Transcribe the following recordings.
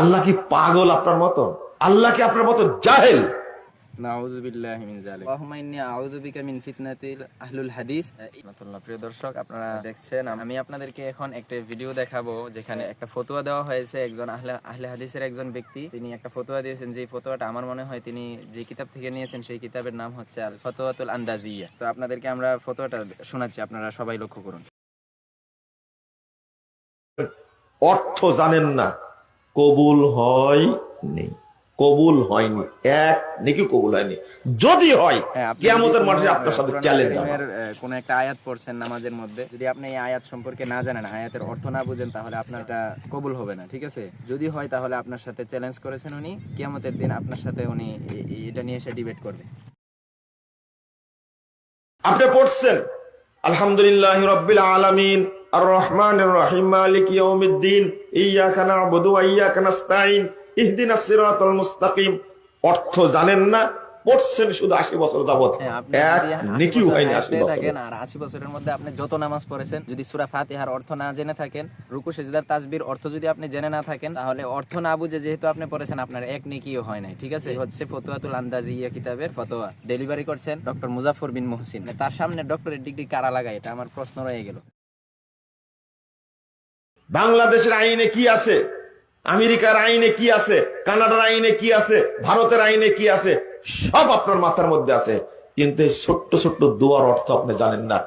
আল্লাহ কি পাগল আপনার মতো? আল্লাহ কি আপনার মতো জাহেল? নাউযু বিল্লাহি মিন যালিক। আল্লাহুম্মা ইন্নী আউযু বিকা মিন ফিতনাতিল আহলুল হাদিস। রাহমাতুল্লাহ প্রিয় দর্শক আপনারা দেখছেন আমি আপনাদেরকে এখন একটা ভিডিও দেখাবো যেখানে একটা ফতোয়া দেওয়া হয়েছে একজন আহলে আহলে হাদিসের একজন ব্যক্তি। তিনি একটা ফতোয়া দিয়েছেন যে ফতোয়াটা আমার মনে হয় তিনি যে কিতাব থেকে নিয়েছেন সেই কিতাবের নাম হচ্ছে আল ফতোয়াতুল আন্দাজিয়া। তো আপনাদেরকে আমরা ফতোয়াটা শোনাচ্ছি আপনারা সবাই লক্ষ্য করুন। অর্থ জানেন না। কবুল হয়নি কবুল হয়নি। এক নাকি কবুল হয়নি। যদি হয় হ্যাঁ, আপনি মাঠে আপনার সাথে চ্যালেঞ্জ আহ, একটা আয়াত পড়ছেন নামাজের মধ্যে যদি আপনি এই আয়াত সম্পর্কে না জানেন আয়াতের অর্থ না বুঝেন তাহলে আপনার এটা কবুল হবে না ঠিক আছে? যদি হয় তাহলে আপনার সাথে চ্যালেঞ্জ করেছেন উনি কিয়ামতের দিন আপনার সাথে উনি এটা নিয়ে এসে ডিবেট করবে। আপনি পড়ছেন আলহামদুলিল্লাহ রব্বিল আলামিন আর রহমান রহিম মালিক ইয়াউমিদ্দিন ইয়াকা না'বুদু ওয়া ইয়াকা নাস্তাইন ইহদিনাস সিরাতাল মুস্তাকিম অর্থ জানেন না পড়ছেন শুধু 80 বছর যাবত হ্যাঁ, আপনি এক নেকিও হয়নি হায়াত 80 পেয়ে বছর থাকেন আর আশি বছরের মধ্যে আপনি যত নামাজ পড়েছেন যদি সুরা ফাতিহার অর্থ না জেনে থাকেন রুকু সেজদার তাসবির অর্থ যদি আপনি জেনে না থাকেন তাহলে অর্থ না বুঝে যেহেতু আপনি পড়েছেন আপনার এক নেকিও হয় নাই ঠিক আছে? হচ্ছে ফতোয়াতুল আন্দাজিয়া কিতাবের ফতোয়া। ডেলিভারি করছেন ডক্টর মুজাফর বিন মহসিন। তার সামনে ডক্টরের ডিগ্রি কারা লাগায় এটা আমার প্রশ্ন রয়ে গেল। বাংলাদেশের আইনে কি আছে? আমেরিকার আইনে কি আছে? কানাডার আইনে কি আছে? ভারতের আইনে কি আছে? সব আপনার মাথার মধ্যে আছে। কিন্তু এই ছোট্ট ছোট্ট দোয়ার অর্থ আপনি জানেন না।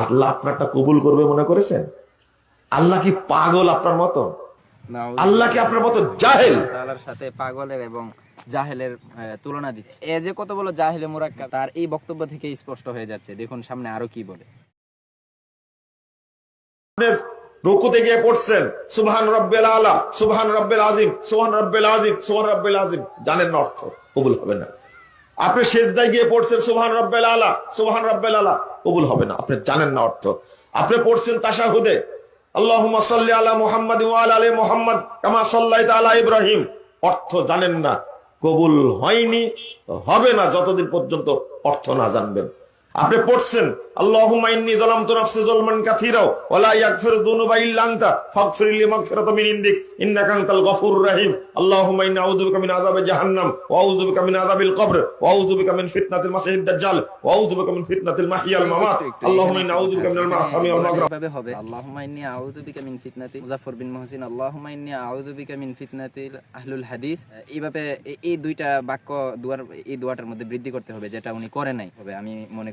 আল্লাহ আপনারটা কবুল করবে মনে করেছেন? আল্লাহ কি পাগল আপনার মতো আল্লাহ কি আপনার মতো জাহেল? সাথে পাগলের এবং জাহেলের তুলনা দিচ্ছে। এ যে কত বলো জাহেলে মুরাক্কাব তার এই বক্তব্য থেকে স্পষ্ট হয়ে যাচ্ছে। দেখুন সামনে আরও কি বলে। রুকুতে গিয়ে পড়ছেন। সুবহান রব্বেল আলা, সুবহান রব্বেল আজিম, সুবহান রব্বেল আজিম, সুবহান রব্বেল আজিম। জানেন না অর্থ, কবুল হবে না। আপনি শেষদায় গিয়ে পড়ছেন, সুবহান রব্বেল আলা, সুবহান রব্বেল আলা, কবুল হবে না। আপনি জানেন না অর্থ। আপনি পড়ছেন তাশাহুদে। আল্লাহুম্মা সাল্লি আলা মুহাম্মাদ ওয়া আলা আলি মুহাম্মাদ, কামা সাল্লাইতা আলা ইব্রাহিম। অর্থ জানেন না, কবুল হয়নি, হবে না, যতদিন পর্যন্ত অর্থ না জানবেন। আপনি পড়ছেন মিন হাদিস। এইভাবে এই দুইটা বাক্য দুয়ার এই দুয়াটার মধ্যে বৃদ্ধি করতে হবে, যেটা উনি করে নাই। হবে আমি মনে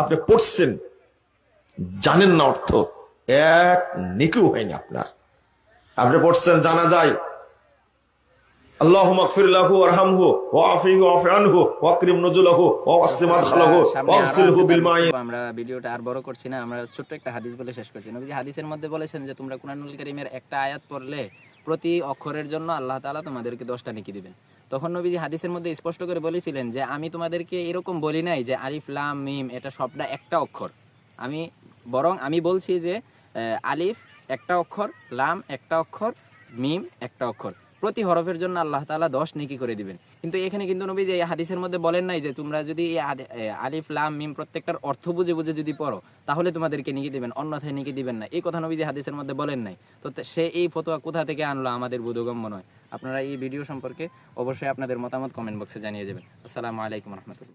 আপনি পড়ছেন জানেন না অর্থ। এক নিকু হয়নি আপনার। আপনি পড়ছেন জানা যায় আল্লাহ ওয়াফিহু ওয়াকরিম নুজুলাহু বিল মাই আমরা ভিডিওটা আর বড় করছি না আমরা ছোট্ট একটা হাদিস বলে শেষ করছি। নবীজি হাদিসের মধ্যে বলেছেন যে তোমরা কুরআনুল কারীমের একটা আয়াত পড়লে প্রতি অক্ষরের জন্য আল্লাহ তাআলা তোমাদেরকে 10টা নেকি দিবেন। তখন নবীজি হাদিসের মধ্যে স্পষ্ট করে বলেছিলেন যে, আমি তোমাদেরকে এরকম বলি নাই যে, আলিফ, লাম, মিম, এটা সবটা একটা অক্ষর। আমি বরং আমি বলছি যে আলিফ একটা অক্ষর, লাম একটা অক্ষর, মিম একটা অক্ষর। প্রতি হরফের জন্য আল্লাহ তালা দশ নেকি করে দিবেন। কিন্তু এখানে কিন্তু নবী যে হাদিসের মধ্যে বলেন নাই যে তোমরা যদি এই আলিফ, লাম, মিম প্রত্যেকটার অর্থ বুঝে বুঝে যদি পড়ো, তাহলে তোমাদেরকে নিকি দিবেন, অন্যথায় নিকি দিবেন না। এই কথা নবী যে হাদিসের মধ্যে বলেন নাই। তো সে এই ফতোয়া কোথা থেকে আনলো আমাদের বোধগম্য নয়। আপনারা এই ভিডিও সম্পর্কে অবশ্যই আপনাদের মতামত কমেন্ট বক্সে জানিয়ে যাবেন। আসসালামু আলাইকুম রহমতুল্লাহ।